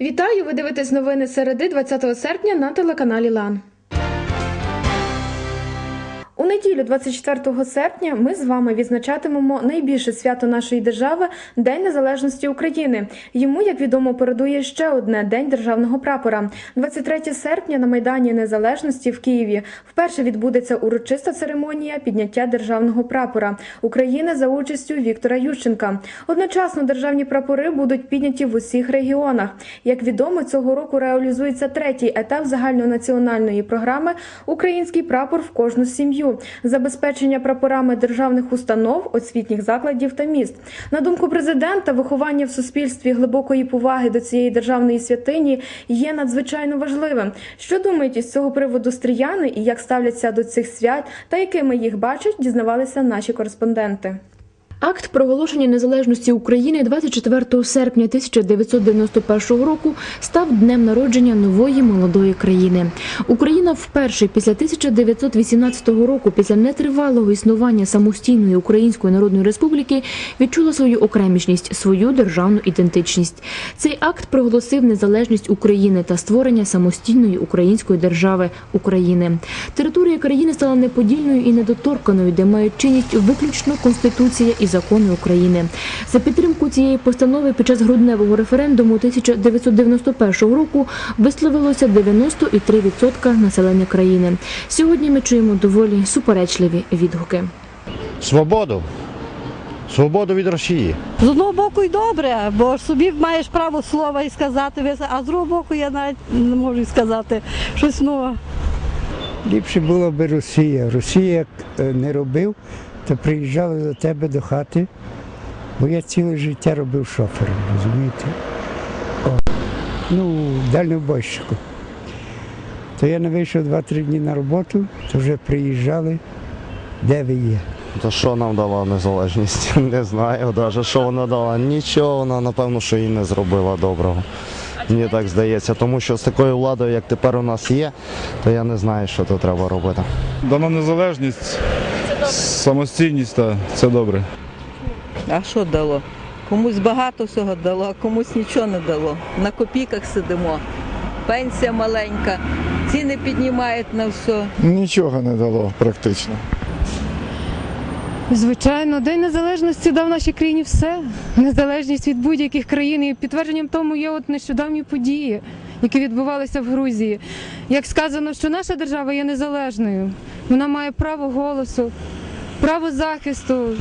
Вітаю! Ви дивитесь новини середи 20 серпня на телеканалі Лан. Неділю, 24 серпня, ми з вами відзначатимемо найбільше свято нашої держави День Незалежності України. Йому, як відомо, передує ще одне День державного прапора. 23 серпня на Майдані Незалежності в Києві вперше відбудеться урочиста церемонія підняття державного прапора України за участю Віктора Ющенка. Одночасно державні прапори будуть підняті в усіх регіонах. Як відомо, цього року реалізується третій етап загальнонаціональної програми Український прапор в кожну сім'ю забезпечення прапорами державних установ, освітніх закладів та міст. На думку президента, виховання в суспільстві глибокої поваги до цієї державної святині є надзвичайно важливим. Що думають із цього приводу стріяни і як ставляться до цих свят та якими їх бачать, дізнавалися наші кореспонденти. Акт проголошення незалежності України 24 серпня 1991 року став днем народження нової молодої країни. Україна вперше після 1918 року, після нетривалого існування самостійної Української Народної Республіки, відчула свою окремішність, свою державну ідентичність. Цей акт проголосив незалежність України та створення самостійної української держави України. Територія країни стала неподільною і недоторканою, де мають чинність виключно конституція і закони України. За підтримку цієї постанови під час грудневого референдуму 1991 року висловилося 93% населення країни. Сьогодні ми чуємо доволі суперечливі відгуки. Свободу. Свободу від Росії. З одного боку й добре, бо собі маєш право слова і сказати, а з другого боку я навіть не можу сказати щось ну, Ліпше було б Росія. Росія як е, не робив, то приїжджали до тебе до хати, бо я ціле життя робив шофером, розумієте? О, ну, дальнобойщику. То я не вийшов 2-3 дні на роботу, то вже приїжджали, де ви є. То що нам дала незалежність? Не знаю навіть, що вона дала. Нічого вона, напевно, що і не зробила доброго. Мені так здається, тому що з такою владою, як тепер у нас є, то я не знаю, що тут треба робити. Дана незалежність, самостійність, та це добре. А що дало? Комусь багато всього дало, а комусь нічого не дало. На копійках сидимо. Пенсія маленька, ціни піднімають на все. Нічого не дало практично. Звичайно, День Незалежності дав нашій країні все. Незалежність від будь-яких країн. І підтвердженням тому є от нещодавні події, які відбувалися в Грузії. Як сказано, що наша держава є незалежною, вона має право голосу, право захисту.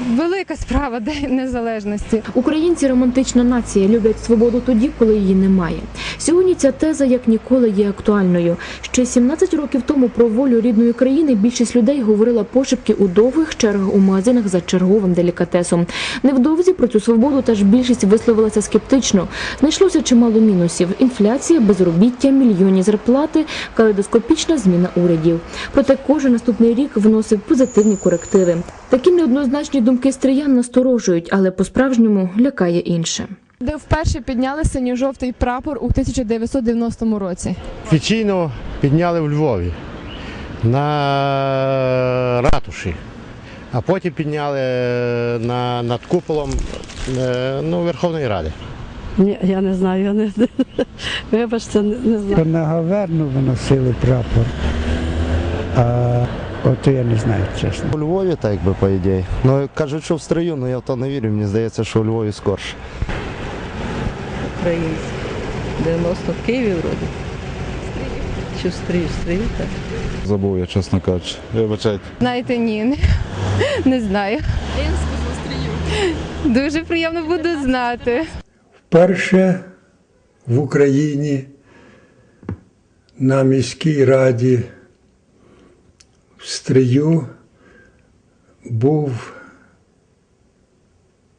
Велика справа День Незалежності. Українці романтична нація, люблять свободу тоді, коли її немає. Сьогодні ця теза як ніколи є актуальною. Ще 17 років тому про волю рідної країни більшість людей говорила пошепки у довгих чергах у магазинах за черговим делікатесом. Невдовзі про цю свободу теж більшість висловилася скептично. Знайшлося чимало мінусів: інфляція, безробіття, мільйонні зарплати, калейдоскопічна зміна урядів. Проте кожен наступний рік вносив позитивні корективи. Такі неоднозначні думки стріян насторожують, але по-справжньому лякає інше. Де вперше підняли синьо-жовтий прапор у 1990 році. Офіційно підняли в Львові на ратуші, а потім підняли на, над куполом е, ну, Верховної Ради. ні, я не знаю, я не вибачте, не, не знаю. На Гаверну виносили прапор. А ото я не знаю, чесно. У Львові, так якби по ідеї. Ну кажуть, що в строю, ну я в то не вірю. Мені здається, що у Львові скорше. Українські. 90 в Києві вроді. Чи в Стрій, в Стрій, так. Забув я, чесно кажучи. Вибачайте. Знаєте, ні, не, не знаю. Дуже приємно буду знати. Вперше в Україні на міській раді в Стрию був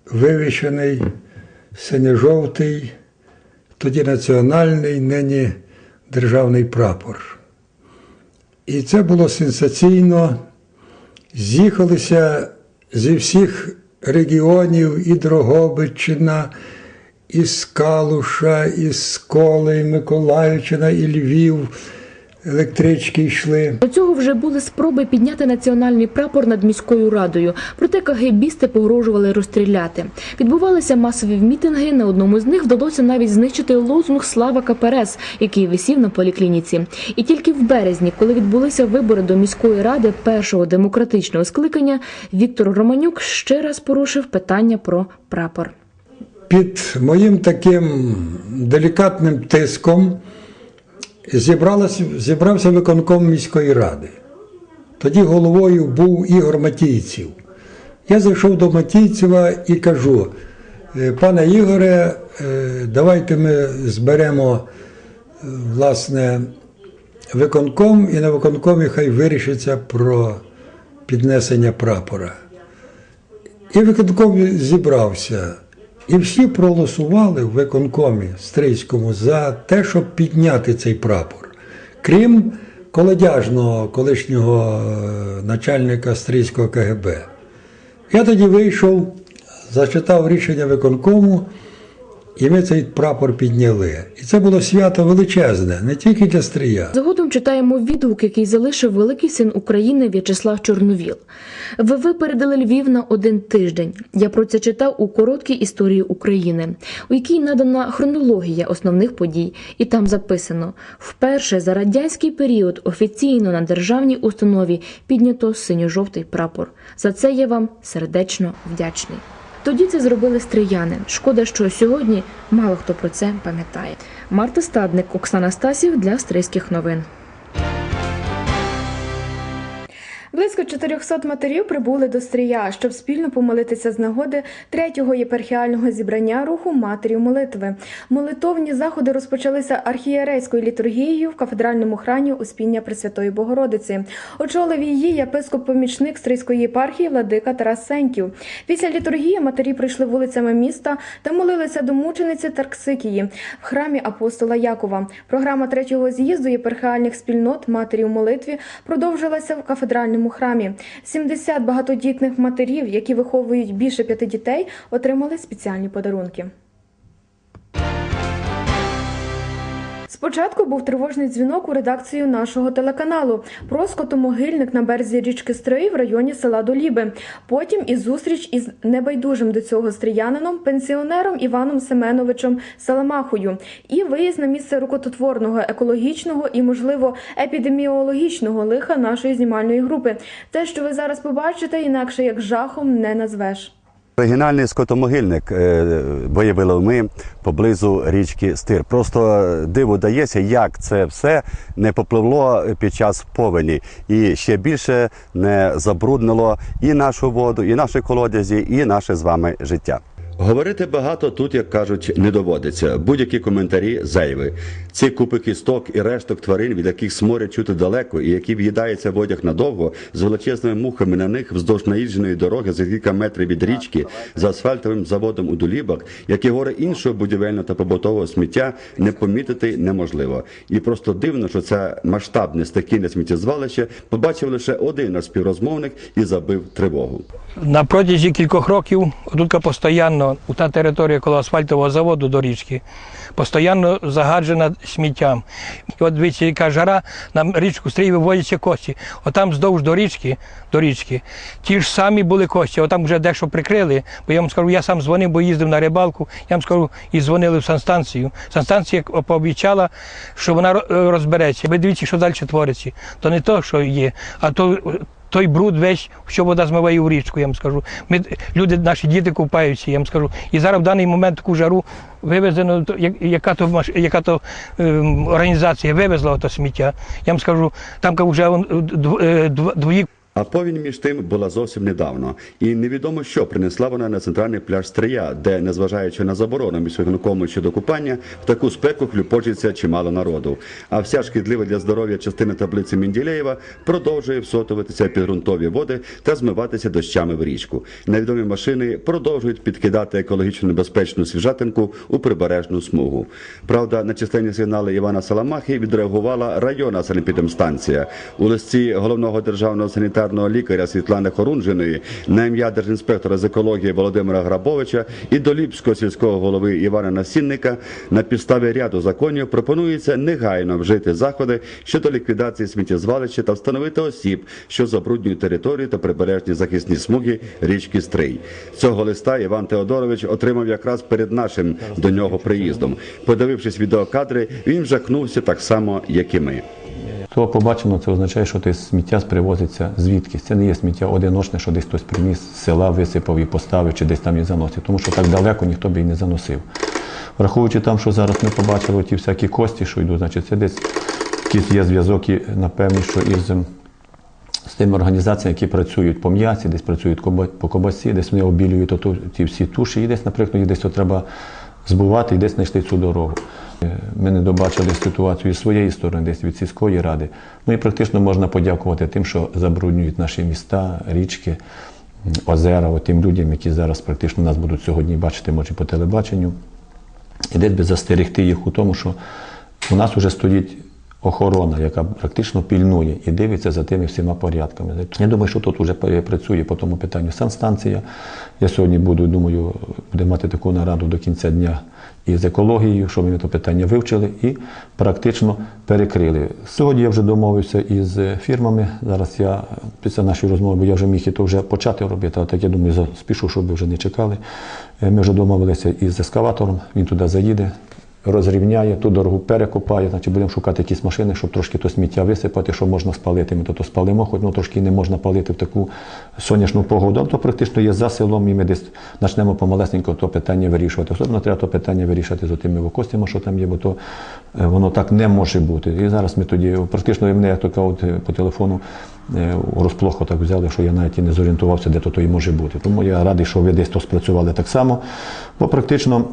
вивішений синьо-жовтий, тоді національний, нині державний прапор. І це було сенсаційно. З'їхалися зі всіх регіонів і Дрогобиччина, і з Калуша, і з Коли, і Миколаївщина, і Львів. Електрички йшли. До цього вже були спроби підняти національний прапор над міською радою. Проте КГБісти погрожували розстріляти. Відбувалися масові мітинги. На одному з них вдалося навіть знищити лозунг Слава КПРС, який висів на поліклініці. І тільки в березні, коли відбулися вибори до міської ради першого демократичного скликання, Віктор Романюк ще раз порушив питання про прапор. Під моїм таким делікатним тиском зібрався виконком міської ради. Тоді головою був Ігор Матійців. Я зайшов до Матійцева і кажу: «Е, пане Ігоре, е, давайте ми зберемо е, власне виконком, і на виконкомі хай вирішиться про піднесення прапора. І виконком зібрався. І всі проголосували в виконкомі Стрийському за те, щоб підняти цей прапор. Крім колодяжного колишнього е, начальника Стрийського КГБ. Я тоді вийшов, зачитав рішення виконкому, і ми цей прапор підняли. І це було свято величезне, не тільки для Стрия. Згодом читаємо відгук, який залишив великий син України В'ячеслав Чорновіл. Ви випередили Львів на один тиждень. Я про це читав у короткій історії України, у якій надана хронологія основних подій, і там записано: вперше за радянський період офіційно на державній установі піднято синьо-жовтий прапор. За це я вам сердечно вдячний. Тоді це зробили стрияни. Шкода, що сьогодні мало хто про це пам'ятає. Марта Стадник, Оксана Стасів для Стрийських новин. Близько 400 матерів прибули до Стрія, щоб спільно помолитися з нагоди третього єпархіального зібрання руху Матері молитви. Молитовні заходи розпочалися архієрейською літургією в кафедральному храмі Успіння Пресвятої Богородиці. Очолив її єпископ-помічник Стрийської єпархії владика Тарас Сеньків. Після літургії матері прийшли вулицями міста та молилися до мучениці Тарксикії в храмі апостола Якова. Програма третього з'їзду єпархіальних спільнот матері у молитві продовжилася в кафедральному храмі. 70 багатодітних матерів, які виховують більше п'яти дітей, отримали спеціальні подарунки. Спочатку був тривожний дзвінок у редакцію нашого телеканалу про скотомогильник на березі річки Стрий в районі села Доліби. Потім і зустріч із небайдужим до цього стріянином, пенсіонером Іваном Семеновичем Саламахою, і виїзд на місце рукототворного, екологічного і, можливо, епідеміологічного лиха нашої знімальної групи. Те, що ви зараз побачите, інакше як жахом не назвеш. Оригінальний скотомогильник е, виявили ми поблизу річки Стир. Просто диво дається, як це все не попливло під час повені і ще більше не забруднило і нашу воду, і наші колодязі, і наше з вами життя. Говорити багато тут, як кажуть, не доводиться. Будь-які коментарі зайві. Ці купи кісток і решток тварин, від яких сморять чути далеко, і які в'їдаються в одяг надовго, з величезними мухами на них вздовж наїждженої дороги за кілька метрів від річки, за асфальтовим заводом у Дулібах, як і гори іншого будівельного та побутового сміття, не помітити неможливо. І просто дивно, що це масштабне стихійне сміттєзвалище побачив лише один наш співрозмовник і забив тривогу. На протязі кількох років тут постійно у та територія коло асфальтового заводу до річки постійно загаджена сміттям. І от дивіться, яка жара, на річку Стрій виводяться кості. Отам вздовж до річки, до річки, ті ж самі були кості, отам вже дещо прикрили. Бо я вам скажу, я сам дзвонив, бо їздив на рибалку, я вам скажу, і дзвонили в санстанцію. Санстанція пообіцяла, що вона розбереться. Ви дивіться, що далі твориться. То не то, що є, а то той бруд весь, що вода змиває в річку, я вам скажу. Ми, люди, наші діти купаються, я вам скажу. І зараз в даний момент таку жару вивезено, яка то, яка то ем, організація вивезла ото сміття. Я вам скажу, там вже он, А повінь між тим була зовсім недавно, і невідомо, що принесла вона на центральний пляж Стрия, де, незважаючи на заборону міськвиконкому щодо купання, в таку спеку хлюпочеться чимало народу. А вся шкідлива для здоров'я частина таблиці Менділеєва продовжує всотуватися під ґрунтові води та змиватися дощами в річку. Невідомі машини продовжують підкидати екологічно небезпечну свіжатинку у прибережну смугу. Правда, на численні сигнали Івана Саламахи відреагувала районна санепідемстанція. У листі головного державного санітарного санітарного лікаря Світлани Хорунжиної на ім'я держінспектора з екології Володимира Грабовича і до Ліпського сільського голови Івана Насінника на підставі ряду законів пропонується негайно вжити заходи щодо ліквідації сміттєзвалища та встановити осіб, що забруднюють територію та прибережні захисні смуги річки Стрий. Цього листа Іван Теодорович отримав якраз перед нашим до нього приїздом. Подивившись відеокадри, він жахнувся так само, як і ми. То побачено, це означає, що те сміття привозиться звідки. Це не є сміття одиночне, що десь хтось приніс з села, висипав і поставив, чи десь там і заносив. Тому що так далеко ніхто б і не заносив. Враховуючи там, що зараз ми побачили ті всякі кості, що йдуть, значить це десь якийсь є зв'язок, і, напевно, що із ем, з тими організаціями, які працюють по м'ясі, десь працюють по кобасі, десь вони обілюють ті всі туші, і десь, наприклад, їх десь треба збувати і десь знайшли цю дорогу. Е, Ми не добачили ситуацію з своєї сторони, десь від сільської ради. Ну і практично можна подякувати тим, що забруднюють наші міста, річки, озера, тим людям, які зараз практично нас будуть сьогодні бачити, може, по телебаченню. І десь би застерегти їх у тому, що у нас вже стоїть охорона, яка практично пільнує і дивиться за тими всіма порядками. Я думаю, що тут вже працює по тому питанню санстанція. Я сьогодні буду, думаю, буде мати таку нараду до кінця дня із екологією, щоб ми це питання вивчили і практично перекрили. Сьогодні я вже домовився із фірмами. Зараз я після нашої розмови, бо я вже міг і то вже почати робити, а так я думаю, спішу, щоб ви вже не чекали. Е, Ми вже домовилися із ескаватором, він туди заїде, розрівняє, ту дорогу перекопає, значить будемо шукати якісь машини, щоб трошки то сміття висипати, що можна спалити. Ми то, то спалимо, хоч ну, трошки не можна палити в таку сонячну погоду, а то практично є за селом, і ми десь почнемо помалесенько то питання вирішувати. Особливо треба то питання вирішувати з тими вокостями, що там є, бо то е, воно так не може бути. І зараз ми тоді практично мене як така от е, по телефону е, у розплоху так взяли, що я навіть і не зорієнтувався, де то, то і може бути. Тому я радий, що ви десь то спрацювали так само, бо практично.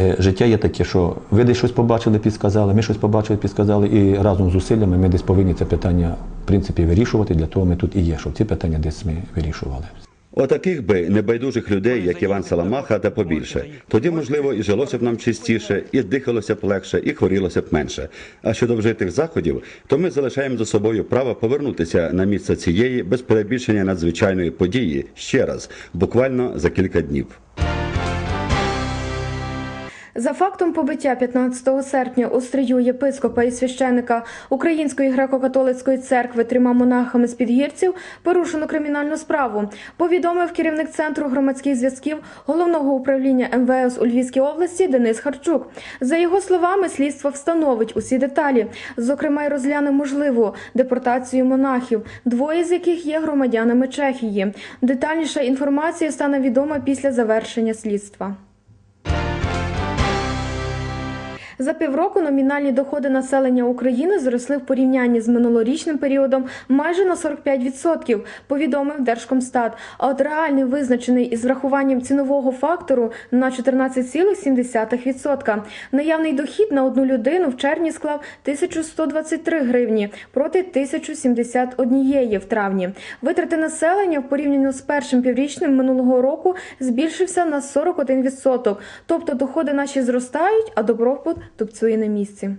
Е, Життя є таке, що ви десь щось побачили, підсказали, ми щось побачили, підсказали, і разом з зусиллями ми десь повинні це питання в принципі вирішувати. Для того ми тут і є, щоб ці питання десь ми вирішували. Отаких би небайдужих людей, як Іван Саламаха, та побільше. Тоді, можливо, і жилося б нам чистіше, і дихалося б легше, і хворілося б менше. А щодо вжитих заходів, то ми залишаємо за собою право повернутися на місце цієї без перебільшення надзвичайної події ще раз, буквально за кілька днів. За фактом побиття 15 серпня у стрию єпископа і священика Української греко-католицької церкви трьома монахами з підгірців порушено кримінальну справу. Повідомив керівник центру громадських зв'язків головного управління МВС у Львівській області Денис Харчук. За його словами, слідство встановить усі деталі, зокрема й розгляне можливу депортацію монахів, двоє з яких є громадянами Чехії. Детальніша інформація стане відома після завершення слідства. За півроку номінальні доходи населення України зросли в порівнянні з минулорічним періодом майже на 45%, повідомив Держкомстат. А от реальний визначений із врахуванням цінового фактору на 14,7%. Наявний дохід на одну людину в червні склав 1123 гривні проти 1071 в травні. Витрати населення в порівнянні з першим піврічним минулого року збільшився на 41%. Тобто доходи наші зростають, а добробут тупцює на місці.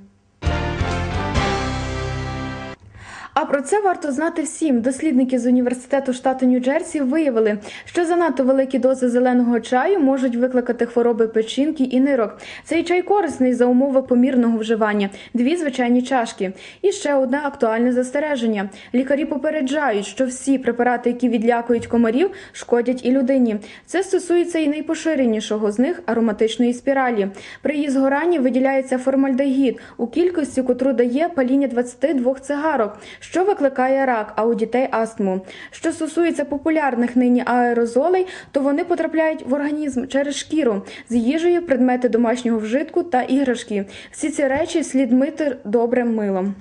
А про це варто знати всім. Дослідники з університету штату Нью-Джерсі виявили, що занадто великі дози зеленого чаю можуть викликати хвороби печінки і нирок. Цей чай корисний за умови помірного вживання, дві звичайні чашки. І ще одне актуальне застереження: лікарі попереджають, що всі препарати, які відлякують комарів, шкодять і людині. Це стосується і найпоширенішого з них ароматичної спіралі. При її згоранні виділяється формальдегід у кількості, котру дає паління 22 цигарок що викликає рак, а у дітей астму. Що стосується популярних нині аерозолей, то вони потрапляють в організм через шкіру з їжею, предмети домашнього вжитку та іграшки. Всі ці речі слід мити добрим милом.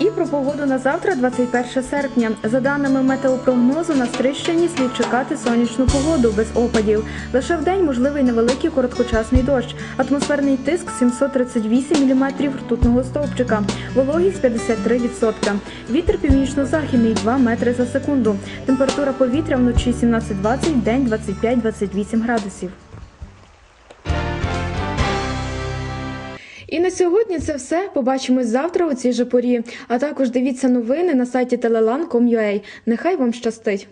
І про погоду на завтра, 21 серпня. За даними метеопрогнозу, на Стрищині слід чекати сонячну погоду без опадів. Лише вдень можливий невеликий короткочасний дощ. Атмосферний тиск 738 мм ртутного стовпчика. Вологість 53%. Вітер північно-західний 2 метри за секунду. Температура повітря вночі 17-20, день 25-28 градусів. І на сьогодні це все. Побачимось завтра у цій же порі. А також дивіться новини на сайті telelan.com.ua. Нехай вам щастить!